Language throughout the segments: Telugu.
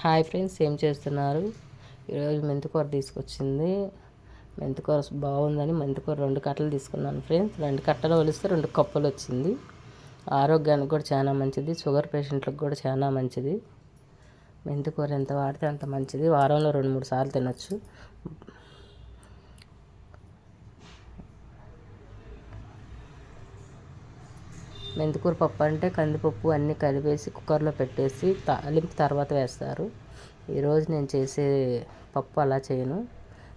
హాయ్ ఫ్రెండ్స్ ఏం చేస్తున్నారు? ఈరోజు మెంతికూర తీసుకొచ్చింది. మెంతికూర బాగుందని మెంతికూర రెండు కట్టలు తీసుకున్నాను ఫ్రెండ్స్. రెండు కట్టలు వలిస్తే రెండు కప్పులు వచ్చింది. ఆరోగ్యానికి కూడా చాలా మంచిది షుగర్ పేషెంట్లకు కూడా చాలా మంచిది. మెంతికూర ఎంత వాడితే అంత మంచిది. వారంలో రెండు మూడు సార్లు తినొచ్చు. మెంతికూర పప్పు అంటే కందిపప్పు అన్నీ కలిపేసి కుక్కర్లో పెట్టేసి తాలింపు తర్వాత వేస్తారు. ఈరోజు నేను చేసే పప్పు అలా చేయను.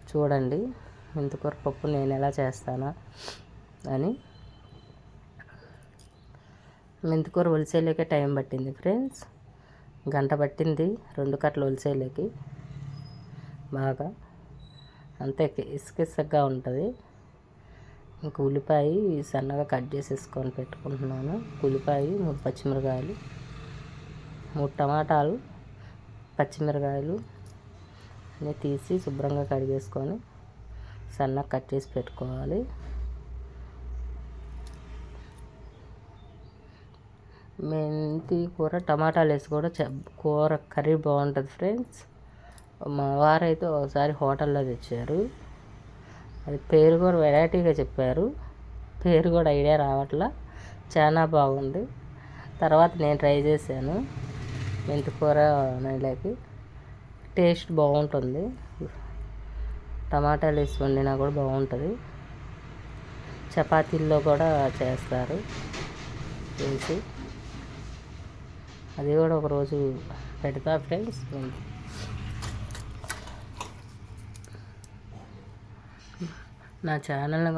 చూడండి మెంతికూర పప్పు నేను ఎలా చేస్తానా అని. మెంతికూర ఒలిసేలేకే టైం పట్టింది ఫ్రెండ్స్. గంట పట్టింది రెండు కట్టలు ఒలిసేలేకి. బాగా అంతే ఇసుక ఉంటుంది. ఇంక ఉల్లిపాయ సన్నగా కట్ చేసేసుకొని పెట్టుకుంటున్నాను. ఉల్లిపాయ మూడు పచ్చిమిరకాయలు మూడు టమాటాలు పచ్చిమిరకాయలు అన్నీ తీసి శుభ్రంగా కడిగేసుకొని సన్నగా కట్ చేసి పెట్టుకోవాలి. మెంతి కూర టమాటాలు వేసి కూడా కూర కర్రీ బాగుంటుంది ఫ్రెండ్స్. మా వారైతే ఒకసారి హోటల్లో తెచ్చారు. అది పేరు కూడా వెరైటీగా చెప్పారు. పేరు కూడా ఐడియా రావట్లా. చాలా బాగుంది. తర్వాత నేను ట్రై చేశాను. మెంతికూర నెలకి టేస్ట్ బాగుంటుంది. టమాటాలు వేసి వండినా కూడా బాగుంటుంది. చపాతీల్లో కూడా చేస్తారు. వేసి అది కూడా ఒకరోజు పెడతా ఫ్రెండ్స్. నా ఛానల్ని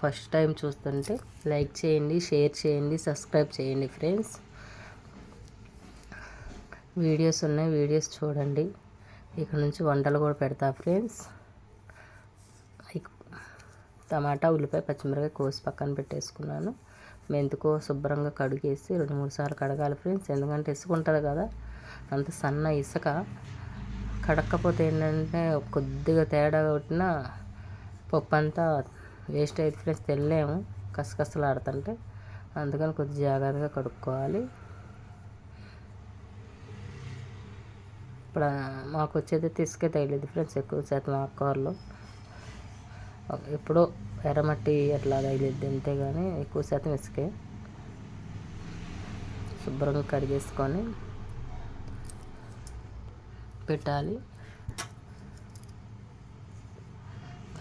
ఫస్ట్ టైం చూస్తుంటే లైక్ చేయండి షేర్ చేయండి సబ్స్క్రైబ్ చేయండి ఫ్రెండ్స్ వీడియోస్ ఉన్నాయి వీడియోస్ చూడండి. ఇక్కడ నుంచి వంటలు కూడా పెడతా ఫ్రెండ్స్ టమాటా ఉల్లిపాయ పచ్చిమిరకాయ కోసి పక్కన పెట్టేసుకున్నాను. మెంతుకో శుభ్రంగా కడిగేసి రెండు మూడు సార్లు కడగాలి ఫ్రెండ్స్ ఎందుకంటే ఇసుక ఉంటుంది కదా అంత సన్న ఇసుక. కడక్కపోతే ఏంటంటే కొద్దిగా తేడా కొట్టినా పప్పు అంతా వేస్ట్ అయితే ఫ్రెండ్స్ తెల్లేము. కసకసలాడుతుంటే అందుకని కొద్ది జాగ్రత్తగా కడుక్కోవాలి. ఇప్పుడు మాకు వచ్చేది తీసుకే తగిలేదు ఫ్రెండ్స్ ఎక్కువ శాతం ఆకుకూరలు ఎప్పుడో ఎర్రమట్టి అట్లా తగిలిద్ది అంతే కానీ ఎక్కువ శాతం ఇసుకే. శుభ్రంగా కడిగేసుకొని పెట్టాలి.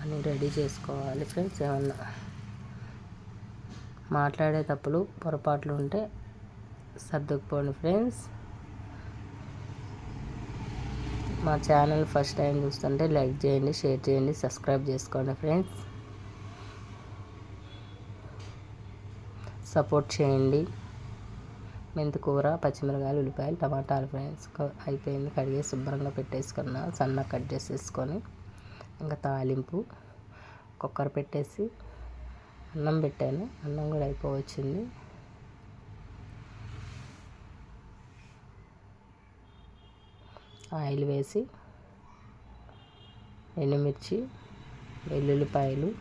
అన్నీ రెడీ చేసుకోవాలి ఫ్రెండ్స్ ఏమన్నా మాట్లాడేటప్పుడు పొరపాట్లు ఉంటే సర్దుకుపోండి ఫ్రెండ్స్. మా ఛానల్ ఫస్ట్ టైం చూస్తుంటే లైక్ చేయండి షేర్ చేయండి సబ్స్క్రైబ్ చేసుకోండి ఫ్రెండ్స్. సపోర్ట్ చేయండి. మెంతికూర పచ్చిమిరకాయలు ఉల్లిపాయలు టమాటాలు ఫ్రెండ్స్. అయిపోయింది కడిగే శుభ్రంగా పెట్టేసుకున్నా సన్నగా కట్ చేసేసుకొని ఇంకా తాలింపు కుక్కర్ పెట్టేసి అన్నం పెట్టాను. అన్నం కూడా అయిపోవచ్చింది. ఆయిల్ వేసి ఎండుమిర్చి వెల్లుల్లిపాయలు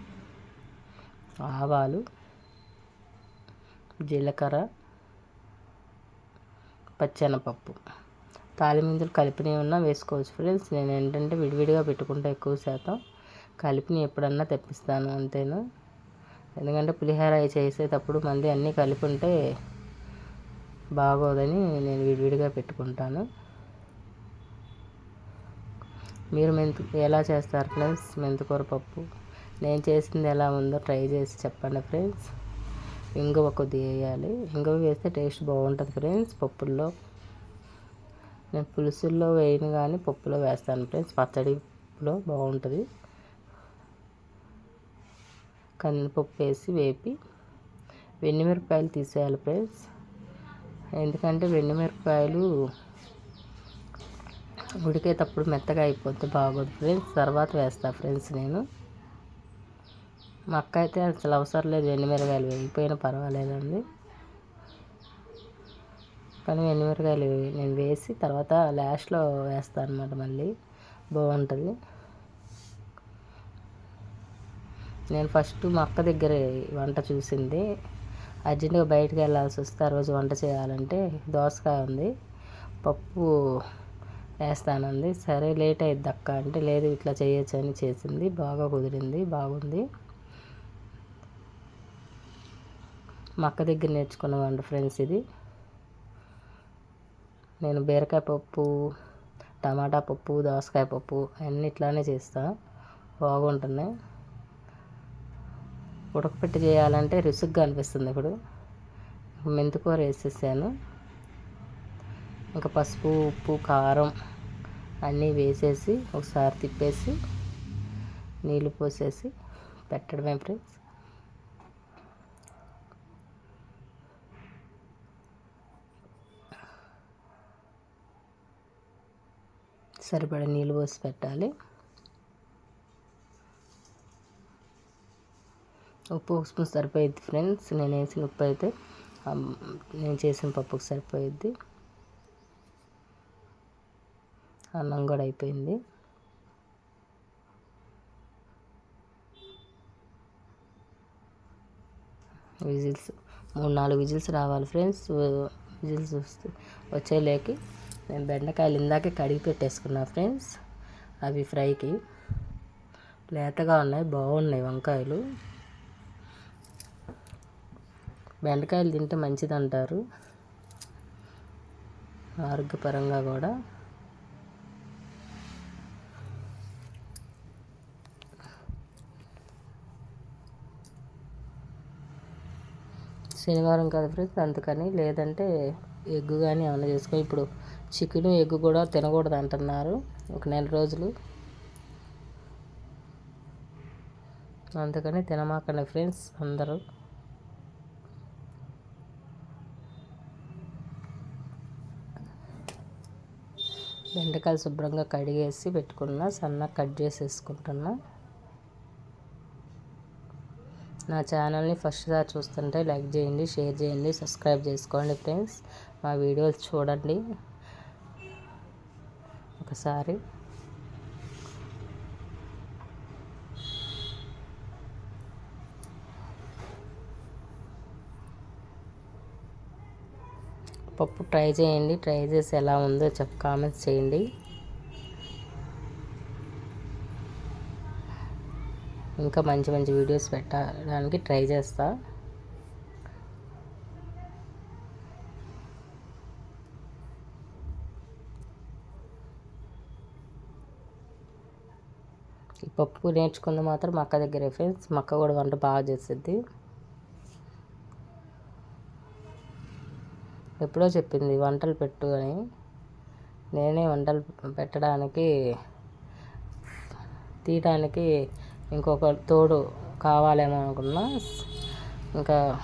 ఆవాలు జీలకర్ర పచ్చెనపప్పు. తాలిమిందులు కలిపినవి ఉన్నా వేసుకోవచ్చు ఫ్రెండ్స్. నేను ఏంటంటే విడివిడిగా పెట్టుకుంటా ఎక్కువ శాతం. కలిపిని ఎప్పుడన్నా తెప్పిస్తాను అంతేను? ఎందుకంటే పులిహోర చేసేటప్పుడు మళ్ళీ అన్నీ కలిపి ఉంటే బాగోదని నేను విడివిడిగా పెట్టుకుంటాను. మీరు మెంతు ఎలా చేస్తారు ఫ్రెండ్స్ మెంతుకూర పప్పు? నేను చేసింది ఎలా ఉందో ట్రై చేసి చెప్పండి ఫ్రెండ్స్. ఇంగువ కొద్దిగా వేయాలి. ఇంగువ వేస్తే టేస్ట్ బాగుంటుంది ఫ్రెండ్స్ పప్పుల్లో. నేను పులుసుల్లో వేయను కానీ పప్పులో వేస్తాను ఫ్రెండ్స్. పచ్చడిలో బాగుంటుంది. కందిపప్పు వేసి వేపి వెన్నిమిరపకాయలు తీసేయాలి ఫ్రెండ్స్. ఎందుకంటే వెన్నిమిరపకాయలు ఉడికేటప్పుడు మెత్తగా అయిపోతే బాగోదు ఫ్రెండ్స్. తర్వాత వేస్తా ఫ్రెండ్స్ నేను. మా అక్క అయితే అసలు అవసరం లేదు వెన్నిమిరకాయలు వేయిపోయినా పర్వాలేదండి. కానీ వెన్నిమిరకాయలు నేను వేసి తర్వాత లాస్ట్లో వేస్తాను అనమాట మళ్ళీ. బాగుంటుంది. నేను ఫస్ట్ మా అక్క దగ్గర వంట చూసింది. అర్జెంటుగా బయటకు వెళ్ళాల్సి వస్తే ఆ రోజు వంట చేయాలంటే దోసకాయ ఉంది. పప్పు వేస్తానంది. సరే లేట్ అయింది అక్క అంటే లేదు ఇట్లా చేయొచ్చు అని చేసింది. బాగా కుదిరింది బాగుంది. మా అక్క దగ్గర వంట ఫ్రెండ్స్ ఇది. నేను బీరకాయ పప్పు టమాటా పప్పు దోసకాయ పప్పు అన్నీ ఇట్లానే చేస్తా. బాగుంటున్నాయి ఉడకపెట్టి చేయాలంటే రుసుగ్గా అనిపిస్తుంది ఇప్పుడు. మెంతికూర వేసేసాను. ఇంకా పసుపు ఉప్పు కారం అన్నీ వేసేసి ఒకసారి తిప్పేసి నీళ్ళు పోసేసి పెట్టడమే ఫ్రెండ్స్. సరిపడా నీళ్ళు పోసి పెట్టాలి. ఉప్పు ఒక స్పూన్ సరిపోయిద్ది ఫ్రెండ్స్. నేను వేసిన ఉప్పు అయితే నేను చేసిన పప్పుకు సరిపోయిద్ది. అన్నం కూడా అయిపోయింది. విజిల్స్ మూడు నాలుగు విజిల్స్ రావాలి ఫ్రెండ్స్. విజిల్స్ వస్తే వచ్చేలేకి నేను బెండకాయలు ఇందాకే కడిగి పెట్టేసుకున్నా ఫ్రెండ్స్ అవి ఫ్రైకి. లేతగా ఉన్నాయి బాగున్నాయి వంకాయలు. బెండకాయలు తింటే మంచిది అంటారు ఆరోగ్యపరంగా కూడా. శనివారం కదా ఫ్రెండ్స్ అందుకని లేదంటే ఎగ్గు కానీ ఏమైనా చేసుకో. ఇప్పుడు చికెను ఎగ్ కూడా తినకూడదు అంటున్నారు. ఒక నెల రోజులు. అందుకని తినమాకండి ఫ్రెండ్స్ అందరూ. బెండకాయలు శుభ్రంగా కడిగేసి పెట్టుకున్నా సన్నగా కట్ చేసేసుకుంటున్నా. నా ఛానల్ని ఫస్ట్ చూస్తుంటే లైక్ చేయండి షేర్ చేయండి సబ్స్క్రైబ్ చేసుకోండి ఫ్రెండ్స్. మా వీడియోస్ చూడండి. ఒకసారి. పప్పు ట్రై చేయండి. ట్రై చేసి ఎలా ఉందో చెప్ కామెంట్స్ చేయండి. ఇంకా మంచి మంచి వీడియోస్ పెట్టడానికి ట్రై చేస్తాను ఈ పప్పు నేర్చుకుంది మాత్రం మా అక్క దగ్గరే ఫ్రెండ్స్. మా అక్క కూడా వంట బాగా చేస్తుంది ఎప్పుడో చెప్పింది వంటలు పెట్టు అని. నేనే వంటలు పెట్టడానికి తీయడానికి ఇంకొక తోడు కావాలేమో అనుకున్నా. ఇంకా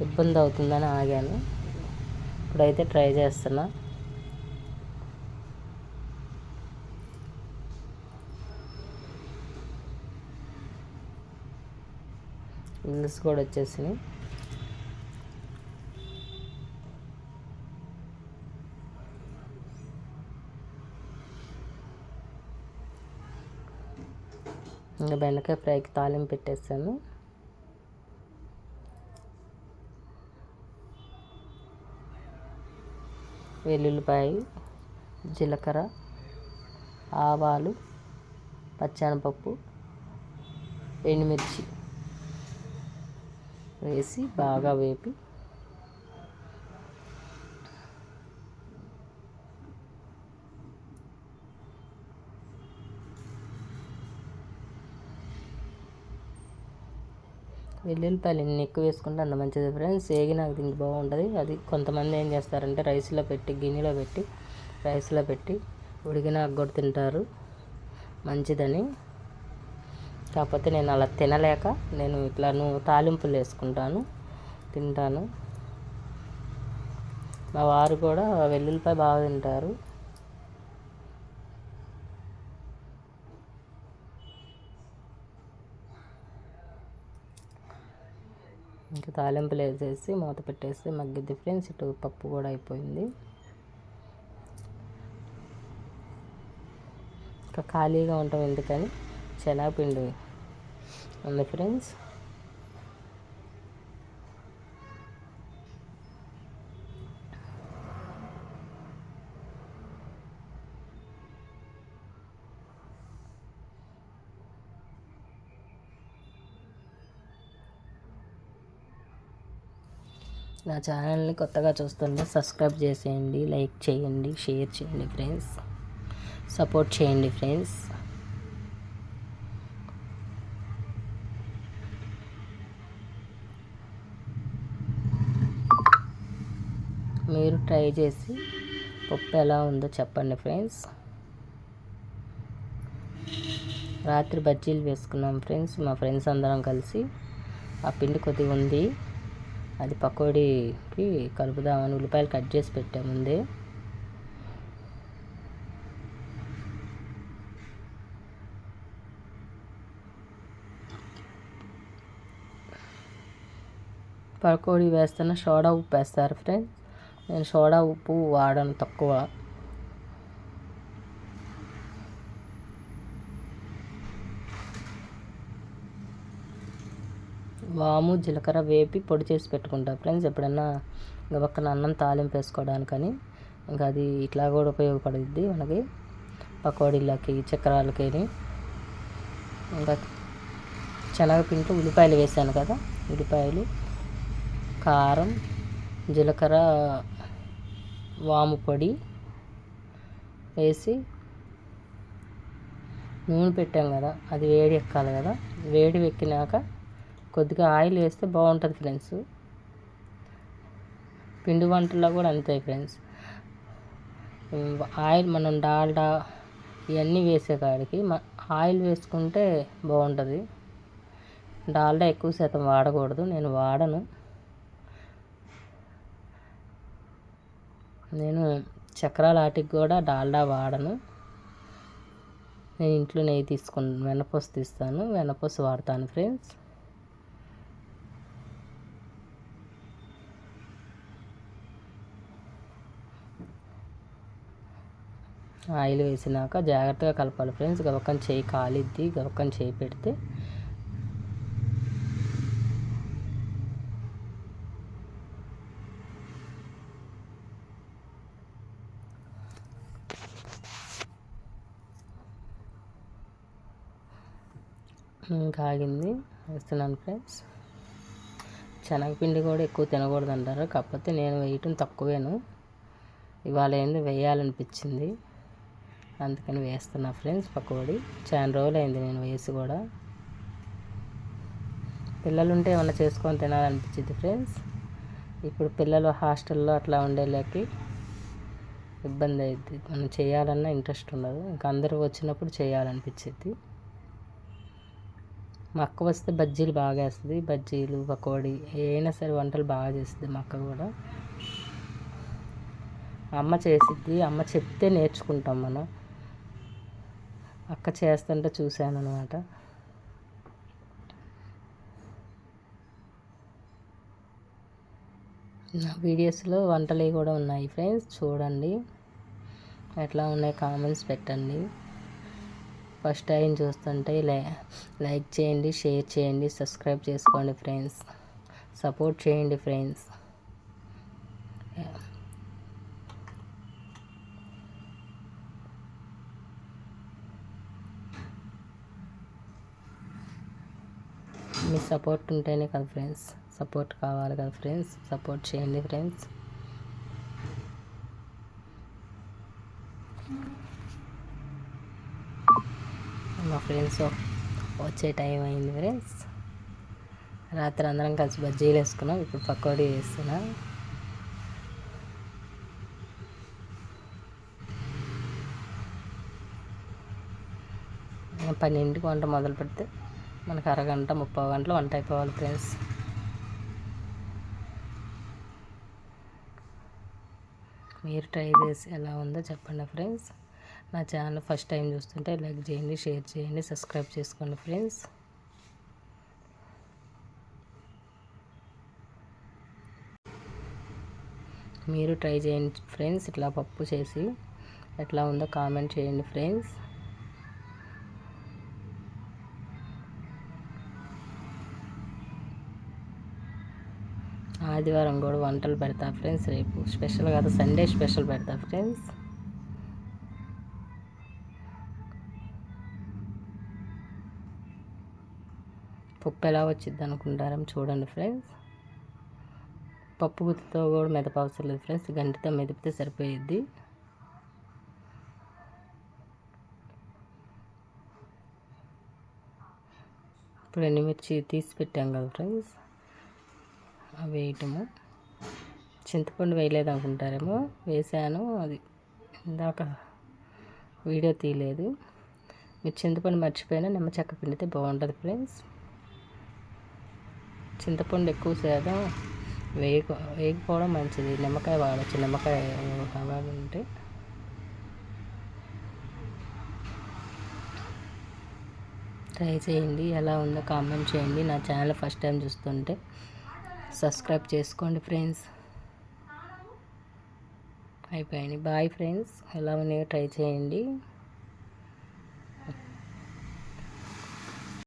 ఇబ్బంది అవుతుందని ఆగాను. ఇప్పుడైతే ట్రై చేస్తున్నా. రీల్స్ కూడా వచ్చేసినాయి. ఇంకా బెండకాయ ఫ్రైకి తాలింపు పెట్టేసాను వెల్లుల్లిపాయ జీలకర్ర ఆవాలు పచ్చనపప్పు ఎండుమిర్చి. వేసి బాగా వేపి. వెల్లుల్లిపాయలు ఎన్ని ఎక్కువ వేసుకుంటే అంత మంచిది ఫ్రెండ్స్. ఏగి నాకు దీనికి బాగుంటుంది. అది కొంతమంది ఏం చేస్తారంటే రైస్లో పెట్టి గిన్నెలో పెట్టి రైస్లో పెట్టి ఉడికినాక కూడా తింటారు. మంచిదని. కాకపోతే నేను అలా తినలేక నేను ఇట్లా నువ్వు తాలింపులు వేసుకుంటాను తింటాను. మా వారు కూడా వెల్లుల్లిపాయ బాగా తింటారు. ఇంకా తాలింపులు వేసేసి మూత పెట్టేసి మగ్గిద్ది ఫ్రెండ్స్. ఇటు పప్పు కూడా అయిపోయింది. ఇంకా ఖాళీగా ఉంటాం ఎందుకని? చలాపిండి. ఉంది ఫ్రెండ్స్. నా ఛానల్ని కొత్తగా చూస్తుంటే సబ్స్క్రైబ్ చేసేయండి లైక్ చేయండి షేర్ చేయండి ఫ్రెండ్స్. సపోర్ట్ చేయండి ఫ్రెండ్స్. ట్రై చేసి పప్పు ఎలా ఉందో చెప్పండి ఫ్రెండ్స్. రాత్రి బజ్జీలు వేసుకున్నాం ఫ్రెండ్స్. మా ఫ్రెండ్స్ అందరం కలిసి ఆ పిండి కొద్దిగా ఉంది. అది పకోడీకి కలుపుదామని ఉల్లిపాయలు కట్ చేసి పెట్టాము ముందే. పకోడీ వేస్తున్న సోడా ఉప్పు వేస్తారు ఫ్రెండ్స్. నేను సోడా ఉప్పు వాడను తక్కువ. వాము జీలకర్ర వేపి పొడి చేసి పెట్టుకుంటా. ఫ్రెండ్స్ ఎప్పుడన్నా ఇంకా పక్కన అన్నం తాలింపు వేసుకోవడానికని ఇంకా అది ఇట్లా కూడా ఉపయోగపడుద్ది మనకి. పకోడీలకి చక్రాలకి ఇంకా శనగపిండి ఉల్లిపాయలు వేసాను కదా. ఉల్లిపాయలు కారం జీలకర్ర వాము పొడి వేసి నూనె పెట్టాం కదా అది వేడి ఎక్కాలి కదా. వేడి ఎక్కినాక కొద్దిగా ఆయిల్ వేస్తే బాగుంటుంది ఫ్రెండ్స్. పిండి వంటల్లో కూడా అంతే ఫ్రెండ్స్. ఆయిల్ మనం డాల్డా ఇవన్నీ వేసే కాడికి ఆయిల్ వేసుకుంటే బాగుంటుంది. డాల్డా ఎక్కువ శాతం వాడకూడదు నేను వాడను. నేను చక్రాల ఆటికి కూడా డాల్డా వాడను. నేను ఇంట్లో నెయ్యి తీసుకుని వెన్నపూస తీస్తాను. వెన్నపూస వాడతాను ఫ్రెండ్స్. ఆయిల్ వేసినాక జాగ్రత్తగా కలపాలి ఫ్రెండ్స్. గవక్కని చేయి కాలిద్ది. గవక్కని చేయి పెడితే కాగింది వేస్తున్నాను ఫ్రెండ్స్. శనగపిండి కూడా ఎక్కువ తినకూడదు అంటారు కాకపోతే నేను వేయటం తక్కువేను. ఇవాళ ఏంది వేయాలనిపించింది. అందుకని వేస్తున్నా ఫ్రెండ్స్ పకోడీ. చాలా రోజులు అయింది నేను వేసి కూడా. పిల్లలు ఉంటే ఏమన్నా చేసుకొని తినాలనిపించింది ఫ్రెండ్స్. ఇప్పుడు పిల్లలు హాస్టల్లో అట్లా ఉండేలాకి ఇబ్బంది అవుతుంది మనం చేయాలన్నా ఇంట్రెస్ట్ ఉండదు. ఇంకా అందరూ వచ్చినప్పుడు చేయాలనిపించింది మా అక్క వస్తే బజ్జీలు బాగా వేస్తుంది బజ్జీలు పకోడీ ఏమైనా సరే వంటలు బాగా చేస్తుంది మా అక్క కూడా. అమ్మ చేసిద్ది. అమ్మ చెప్తే నేర్చుకుంటాం మనం. అక్క చేస్తుంటే చూశాను అనమాట నా వీడియోస్లో వంటలు కూడా ఉన్నాయి ఫ్రెండ్స్. చూడండి. ఎట్లా ఉన్నాయి కామెంట్స్ పెట్టండి. ఫస్ట్ టైం చూస్తుంటే లైక్ చేయండి షేర్ చేయండి సబ్స్క్రైబ్ చేసుకోండి ఫ్రెండ్స్. సపోర్ట్ చేయండి ఫ్రెండ్స్. మీ సపోర్ట్ ఉంటేనే కదా ఫ్రెండ్స్. సపోర్ట్ కావాలి కదా ఫ్రెండ్స్. సపోర్ట్ చేయండి ఫ్రెండ్స్ మా ఫ్రెండ్స్ వచ్చే టైం అయింది ఫ్రెండ్స్. రాత్రి అందరం కలిసి బజ్జీలు వేసుకున్నాం ఇప్పుడు పకోడీ వేస్తున్నా పన్నెండుకి వంట మొదలు పెడితే మనకు అరగంట ముప్పై గంటలు వంట అయిపోవాలి ఫ్రెండ్స్. మీరు ట్రై చేసి ఎలా ఉందో చెప్పండి ఫ్రెండ్స్. నా ఛానల్ ఫస్ట్ టైం చూస్తుంటే లైక్ చేయండి షేర్ చేయండి సబ్స్క్రైబ్ చేసుకోండి ఫ్రెండ్స్. మీరు ట్రై చేయండి ఫ్రెండ్స్ ఇట్లా పప్పు చేసి ఎట్లా ఉందో కామెంట్ చేయండి ఫ్రెండ్స్. ఆదివారం కూడా వంటలు పెడతా ఫ్రెండ్స్ రేపు స్పెషల్ కాదు సండే స్పెషల్ పెడతా ఫ్రెండ్స్. పప్పు ఎలా వచ్చింది అనుకుంటారని చూడండి ఫ్రెండ్స్. పప్పు గుత్తితో కూడా మెదప అవసరం లేదు ఫ్రెండ్స్. గంటితో మెదిపితే సరిపోయేది ఇప్పుడు ఎండుమిర్చి తీసి పెట్టాం కదా ఫ్రెండ్స్. అవి వేయటము. చింతపండు వేయలేదు అనుకుంటారేమో. వేసాను అది. ఇందాక వీడియో తీయలేదు. మీరు చింతపండు మర్చిపోయినా నిమ్మ చెక్క పిండితే బాగుంటుంది ఫ్రెండ్స్. చింతపండు ఎక్కువ శాతం వేయక వేయకపోవడం మంచిది. నిమ్మకాయ వాడచ్చు. నిమ్మకాయ అలాగే ఉంటే. ట్రై చేయండి. ఎలా ఉందో కామెంట్ చేయండి. నా ఛానల్ ఫస్ట్ టైం చూస్తుంటే సబ్స్క్రైబ్ చేసుకోండి ఫ్రెండ్స్. అయిపోయాయి బాయ్ ఫ్రెండ్స్. ఎలా ఉన్నాయో ట్రై చేయండి.